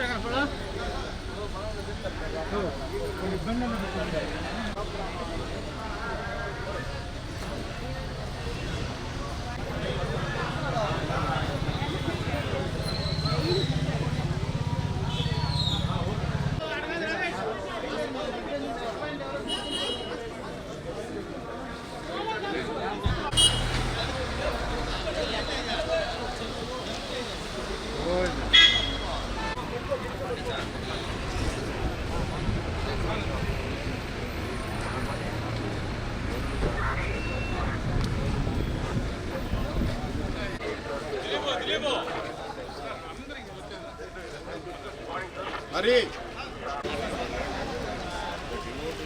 మరి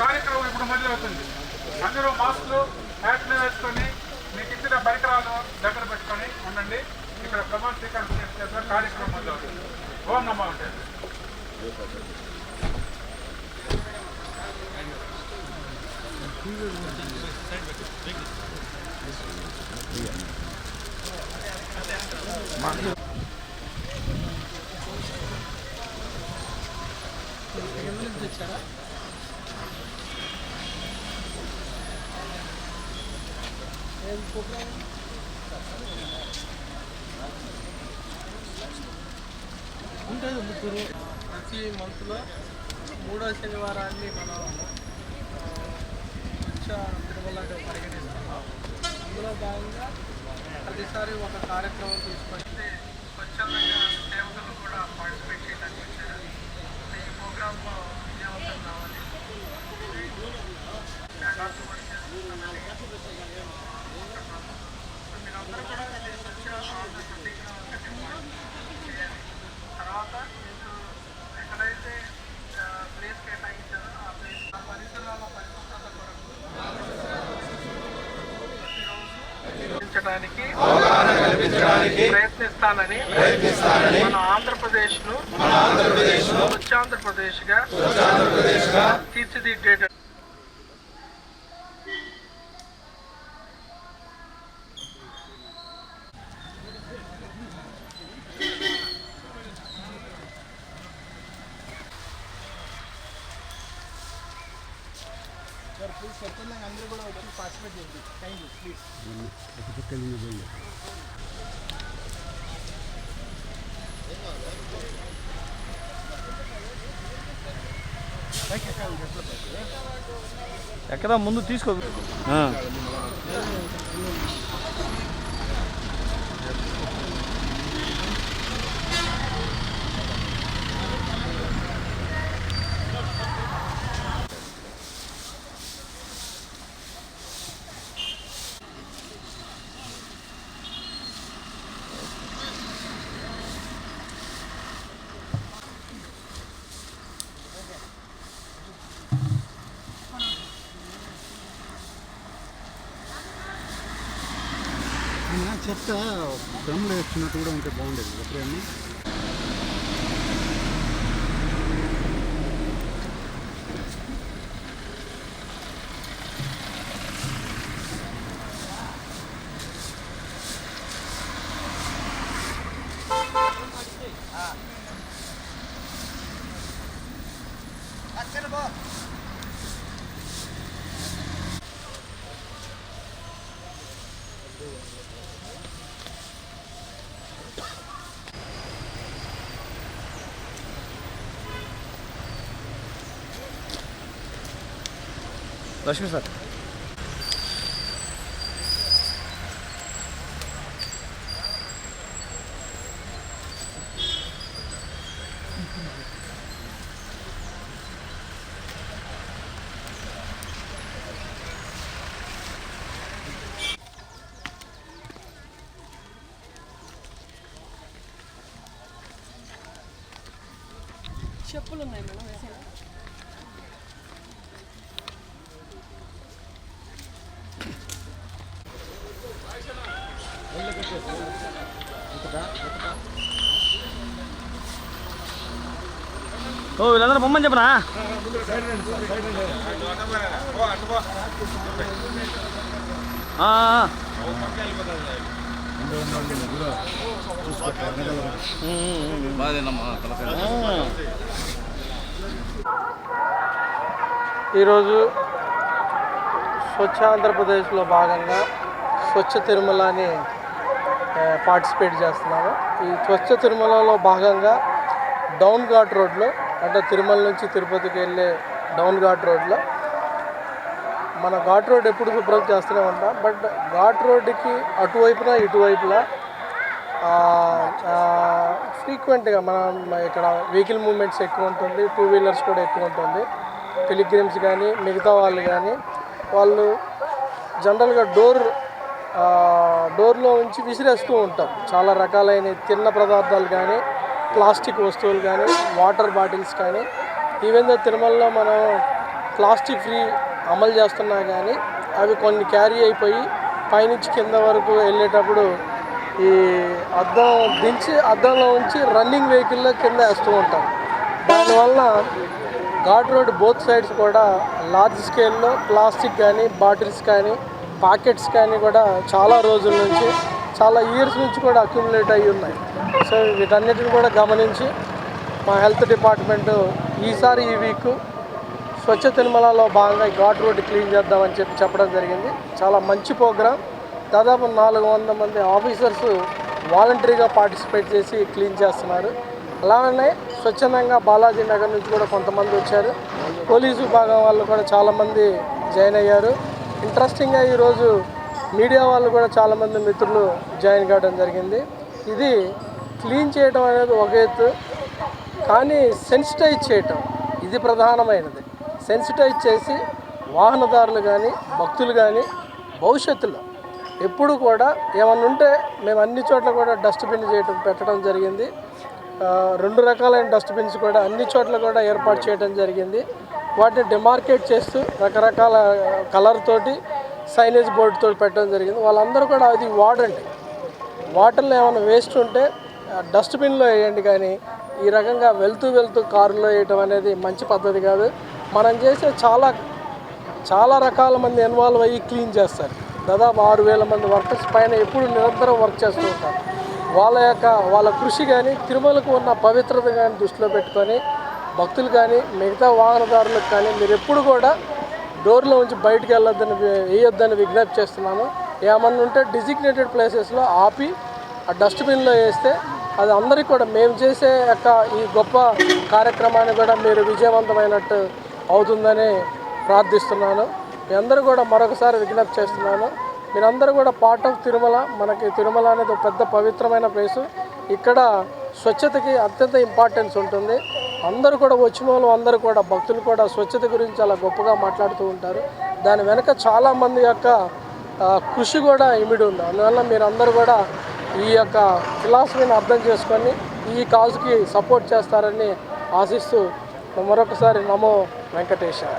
కార్యక్రమం ఇప్పుడు మొదలవుతుంది. అందరూ మాస్కులు హ్యాట్లు వేసుకొని మీకు ఇచ్చిన పరికరాలు దగ్గర పెట్టుకొని ఉండండి. ఇక్కడ ప్రమాణ స్వీకారం చేస్తే కార్యక్రమం మొదలవుతుంది. ఓం తెచ్చారా ఉంటుంది ముగ్గురు. ప్రతి మంత్లో మూడో శనివారాన్ని మనం ఆ, స్వచ్ఛ తిరుమలగా పరిగణిస్తున్నాం అందులో భాగంగా ప్రతిసారి ఒక కార్యక్రమం తీసుకొస్తే స్వచ్ఛందంగా సేవకులు కూడా పార్టిసిపేట్ చేయడానికి వచ్చారు. ఈ ప్రోగ్రాంలో విజయవంతం కావాలి. కూడా చేస్తున్నారని మీరందరూ కూడా తర్వాత మీకు ఎక్కడైతే ప్లేస్కి ప్లేస్ కేటాయించారో ఆ ప్లేస్ ఆ పరిసరాల పరిశుభ్రత కొరకు ప్రతిరోజు ప్రయత్నిస్తానని మన ఆంధ్రప్రదేశ్ను స్వచ్ఛాంధ్రప్రదేశ్గా తీర్చిదిద్దేట ఎక్కడ ముందు తీసుకో చెత్త డ్రమ్లో వేస్తున్నట్టు కూడా ఉంటే బాగుండేది ఎప్పుడైనా Başka saat. చెప్పులు ఉన్నాయి మేడం ఓ వీళ్ళందరూ బొమ్మని చెప్పనా? ఈరోజు స్వచ్ఛ ఆంధ్రప్రదేశ్లో భాగంగా స్వచ్ఛ తిరుమల అని పార్టిసిపేట్ చేస్తున్నాము. ఈ స్వచ్ఛ తిరుమలలో భాగంగా డౌన్ ఘాట్ రోడ్లో అంటే తిరుమల నుంచి తిరుపతికి వెళ్ళే డౌన్ ఘాట్ రోడ్లో మన ఘాట్ రోడ్ ఎప్పుడు శుభ్రం చేస్తూనే ఉంటాం బట్ ఘాట్ రోడ్డుకి అటువైపున ఇటువైపులా ఫ్రీక్వెంట్గా మనం ఇక్కడ వెహికల్ మూమెంట్స్ ఎక్కువ ఉంటుంది టూ వీలర్స్ కూడా ఎక్కువ ఉంటుంది. పిలిగ్రిమ్స్ కానీ మిగతా వాళ్ళు కానీ వాళ్ళు జనరల్గా డోర్ డోర్లో ఉంచి విసిరేస్తూ ఉంటారు చాలా రకాలైన తిన్న పదార్థాలు కానీ ప్లాస్టిక్ వస్తువులు కానీ వాటర్ బాటిల్స్ కానీ. ఈవెన్ దో తిరుమలలో మనం ప్లాస్టిక్ ఫ్రీ అమలు చేస్తున్నా కానీ అవి కొన్ని క్యారీ అయిపోయి పైనుంచి కింద వరకు వెళ్ళేటప్పుడు ఈ అద్దం దించి అద్దంలో ఉంచి రన్నింగ్ వెహికల్లో కింద వేస్తూ ఉంటారు దానివల్ల ఘాట్ రోడ్ బోత్ సైడ్స్ కూడా లార్జ్ స్కేల్లో ప్లాస్టిక్ కానీ బాటిల్స్ కానీ పాకెట్స్ కానీ కూడా చాలా రోజుల నుంచి చాలా ఇయర్స్ నుంచి కూడా అక్యుములేట్ అయ్యి ఉన్నాయి. సో వీటన్నిటిని కూడా గమనించి మా హెల్త్ డిపార్ట్మెంటు ఈసారి ఈ వీక్ స్వచ్ఛ తిరుమలలో భాగంగా ఘాట్ రోడ్ క్లీన్ చేద్దామని చెప్పి చెప్పడం జరిగింది. చాలా మంచి ప్రోగ్రాం దాదాపు నాలుగు వంద మంది ఆఫీసర్స్ వాలంటరీగా పార్టిసిపేట్ చేసి క్లీన్ చేస్తున్నారు. అలానే స్వచ్ఛందంగా బాలాజీ నగర్ నుంచి కూడా కొంతమంది వచ్చారు. పోలీసు విభాగం వాళ్ళు కూడా చాలామంది జాయిన్ అయ్యారు. ఇంట్రెస్టింగ్గా ఈరోజు మీడియా వాళ్ళు కూడా చాలామంది మిత్రులు జాయిన్ కావడం జరిగింది. ఇది క్లీన్ చేయడం అనేది ఒక ఎత్తు కానీ సెన్సిటైజ్ చేయటం ఇది ప్రధానమైనది. సెన్సిటైజ్ చేసి వాహనదారులు కానీ భక్తులు కానీ భవిష్యత్తులో ఎప్పుడు కూడా ఏమన్నా ఉంటే మేము అన్ని చోట్ల కూడా డస్ట్బిన్ చేయటం పెట్టడం జరిగింది. రెండు రకాలైన డస్ట్బిన్స్ కూడా అన్ని చోట్ల కూడా ఏర్పాటు చేయడం జరిగింది. వాటిని డిమార్కేట్ చేస్తూ రకరకాల కలర్ తోటి సైనేజ్ బోర్డు తోటి పెట్టడం జరిగింది. వాళ్ళందరూ కూడా అది వాడండి. వాటర్లో ఏమైనా వేస్ట్ ఉంటే డస్ట్బిన్లో వేయండి కానీ ఈ రకంగా వెళ్తూ వెళ్తూ కారులో వేయటం అనేది మంచి పద్ధతి కాదు. మనం చేసే చాలా చాలా రకాల మంది ఇన్వాల్వ్ అయ్యి క్లీన్ చేస్తారు. దాదాపు ఆరు వేల మంది వర్కర్స్ పైన ఎప్పుడు నిరంతరం వర్క్ చేస్తూ ఉంటారు. వాళ్ళ యొక్క వాళ్ళ కృషి కానీ తిరుమలకు ఉన్న పవిత్రత కానీ దృష్టిలో పెట్టుకొని భక్తులు కానీ మిగతా వాహనదారులకు కానీ మీరు ఎప్పుడు కూడా డోర్లో ఉంచి బయటికి వెళ్ళొద్దని వేయొద్దని విజ్ఞప్తి చేస్తున్నాను ఏమన్నా ఉంటే డిజిగ్నేటెడ్ ప్లేసెస్లో ఆపి ఆ డస్ట్బిన్లో వేస్తే అది అందరికీ కూడా మేము చేసే యొక్క ఈ గొప్ప కార్యక్రమాన్ని కూడా మీరు విజయవంతమైనట్టు అవుతుందని ప్రార్థిస్తున్నాను. మీ అందరూ కూడా మరొకసారి విజ్ఞప్తి చేస్తున్నాను. మీరందరూ కూడా పార్ట్ ఆఫ్ తిరుమల మనకి తిరుమల అనేది ఒక పెద్ద పవిత్రమైన ప్లేసు ఇక్కడ స్వచ్ఛతకి అత్యంత ఇంపార్టెన్స్ ఉంటుంది. అందరూ కూడా వచ్చిన వాళ్ళు అందరూ కూడా భక్తులు కూడా స్వచ్ఛత గురించి చాలా గొప్పగా మాట్లాడుతూ ఉంటారు. దాని వెనక చాలామంది యొక్క కృషి కూడా ఇమిడి ఉంది. అందువల్ల మీరందరూ కూడా ఈ యొక్క ఫిలాసఫీని అర్థం చేసుకొని ఈ కాజుకి సపోర్ట్ చేస్తారని ఆశిస్తూ మరొకసారి నమో వెంకటేశ్వర